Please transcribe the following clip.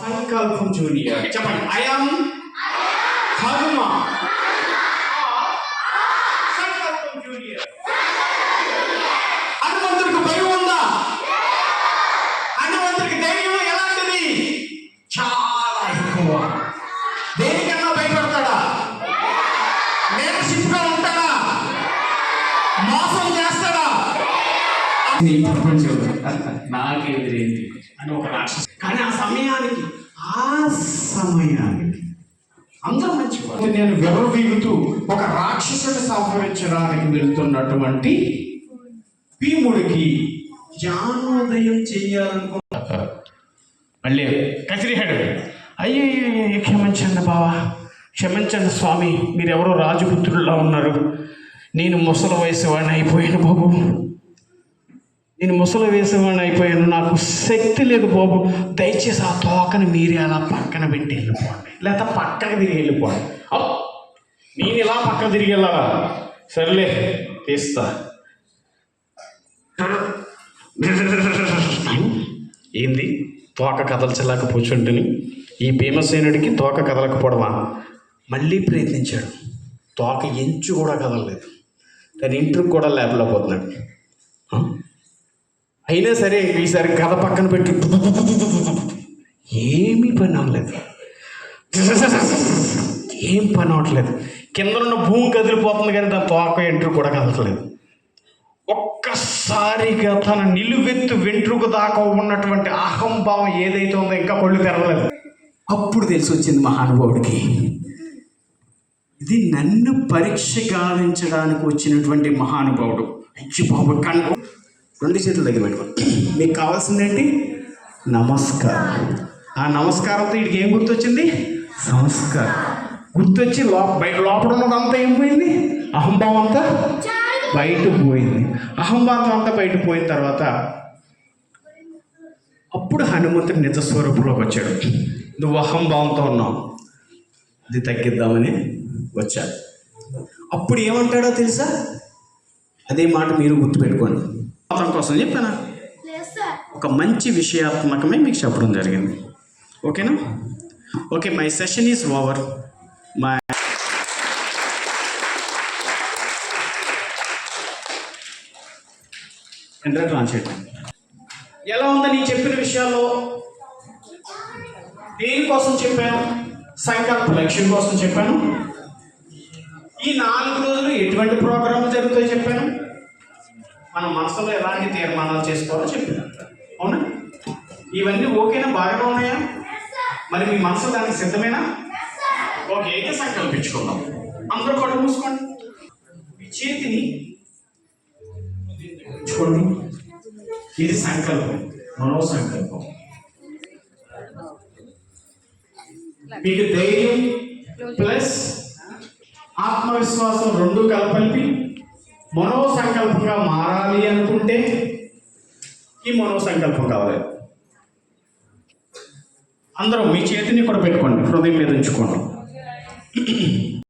Tanka Kum Junior. Japan. I am Kaguma. Tanka Kum Junior. నాకు ఎదురేంటి అని ఒక రాక్షసు. కానీ ఆ సమయానికి ఆ సమయానికి అందరూ మంచివారు. నేను విర్రవీగుతూ ఒక రాక్షసుని సంహరించడానికి వెళ్తున్నటువంటి భీముడికి జ్ఞానోదయం చేయాలనుకుంటారు మళ్ళీ కసిరిహాడు అయ్యే క్షమించండి బావా. క్షమించండి స్వామి మీరెవరో రాజపుత్రుల్లో ఉన్నారు. నేను ముసలి వయసు వాడిని అయిపోయాను బాబు. నేను ముసలి వేసేవాడిని అయిపోయాను. నాకు శక్తి లేదు బాబు. దయచేసి ఆ తోకని మీరే అలా పక్కన పెట్టి వెళ్ళిపోండి. లేదా పక్కన తిరిగి వెళ్ళిపోండి. నేను ఇలా పక్కన తిరిగి వెళ్ళాలా? సర్లే తీస్తా. ఏంది? తోక కదల్చలేక ఈ భీమసేనుడికి తోక కదలకపోవడమా మళ్ళీ ప్రయత్నించాడు. తోక ఎంచు కూడా కదలలేదు. తన ఇంటికి కూడా లేపలేకపోతున్నాడు. అయినా సరే ఈసారి కథ పక్కన పెట్టి. ఏమీ పని అవ్వలేదు. ఏం పని అవ్వట్లేదు. కింద ఉన్న భూమి కదిలిపోతుంది కానీ దాని తోక ఎంట్రు కూడా కదలట్లేదు. ఒక్కసారిగా తన నిలువెత్తు వెంట్రుకు దాకా ఉన్నటువంటి అహంభావం ఏదైతే ఉందో ఇంకా కళ్ళు తెరవలేదు. అప్పుడు తెలిసి వచ్చింది మహానుభావుడికి ఇది నన్ను పరీక్ష గావించడానికి వచ్చినటువంటి మహానుభావుడు. అచ్చి బాబు కన్ను రెండు చేతులు దగ్గర పెట్టుకోండి మీకు కావాల్సింది ఏంటి? నమస్కారం. ఆ నమస్కారంతో వీడికి ఏం గుర్తొచ్చింది? సంస్కారం. గుర్తొచ్చి లోప బయట లోపల ఉన్నదంతా ఏం పోయింది? అహంభావం అంతా బయట పోయింది. అహంభావం అంతా బయట పోయిన తర్వాత అప్పుడు హనుమంతుడు నిజస్వరూపంలోకి వచ్చాడు. నువ్వు అహంభావంతో ఉన్నావు. ఇది తగ్గిద్దామని వచ్చాడు అప్పుడు ఏమంటాడో తెలుసా? అదే మాట మీరు గుర్తుపెట్టుకోండి. అతని కోసం చెప్పానా? ఒక మంచి విషయాత్మకమే మీకు చెప్పడం జరిగింది. ఓకేనా? Okay my session is over my interview on చేయండి ఎలా ఉందో నేను చెప్పిన విషయాల్లో? దేనికోసం చెప్పాను? సంకల్ప లక్ష్యం కోసం చెప్పాను. ఈ నాలుగు రోజులు ఎటువంటి ప్రోగ్రాం జరుగుతాయో చెప్పాను. మన మనసులో ఎలాంటి తీర్మానాలు చేసుకోవాలో చెప్పాను అవునా? ఇవన్నీ ఓకేనా? బాగానే ఉన్నాయా? మరి మీ మనసు దానికి సిద్ధమేనా? ఓకే అయితే సంకల్పించుకుందాం అందరూ కళ్ళు మూసుకోండి. మీ చేతిని చూడండి. ఇది సంకల్పం మనో సంకల్పం. మీకు ధైర్యం ప్లస్ ఆత్మవిశ్వాసం రెండు కలపలిపి మనోసంకల్పంగా మారాలి అనుకుంటే ఈ మనోసంకల్పం కావాలి. అందరూ మీ చేతిని కూడా పెట్టుకోండి హృదయం మీద ఉంచుకోండి.